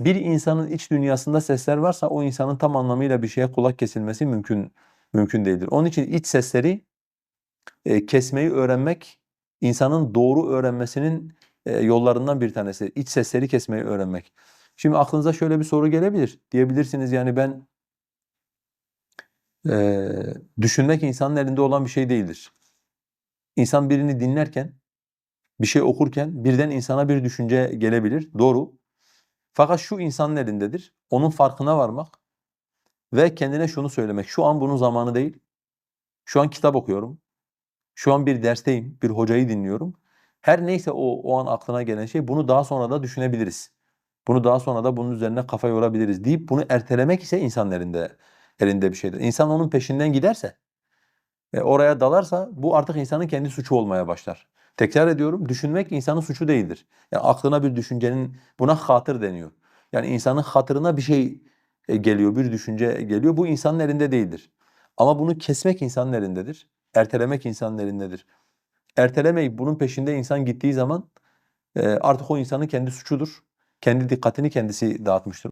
bir insanın iç dünyasında sesler varsa o insanın tam anlamıyla bir şeye kulak kesilmesi mümkün mümkün değildir. Onun için iç sesleri e, kesmeyi öğrenmek insanın doğru öğrenmesinin e, yollarından bir tanesi. İç sesleri kesmeyi öğrenmek. Şimdi aklınıza şöyle bir soru gelebilir. Diyebilirsiniz yani ben e, düşünmek insanın elinde olan bir şey değildir. İnsan birini dinlerken, bir şey okurken birden insana bir düşünce gelebilir. Doğru. Fakat şu insanın elindedir. Onun farkına varmak ve kendine şunu söylemek. Şu an bunun zamanı değil. Şu an kitap okuyorum. Şu an bir dersteyim, bir hocayı dinliyorum. Her neyse o, o an aklına gelen şey bunu daha sonra da düşünebiliriz. Bunu daha sonra da bunun üzerine kafa yorabiliriz deyip bunu ertelemek ise insanın elinde elinde bir şeydir. İnsan onun peşinden giderse ve oraya dalarsa bu artık insanın kendi suçu olmaya başlar. Tekrar ediyorum, düşünmek insanın suçu değildir. Yani aklına bir düşüncenin, buna hatır deniyor. Yani insanın hatırına bir şey e, geliyor, bir düşünce geliyor. Bu insanın elinde değildir. Ama bunu kesmek insanın elindedir. Ertelemek insanın elindedir. Ertelemeyip bunun peşinde insan gittiği zaman e, artık o insanın kendi suçudur. Kendi dikkatini kendisi dağıtmıştır.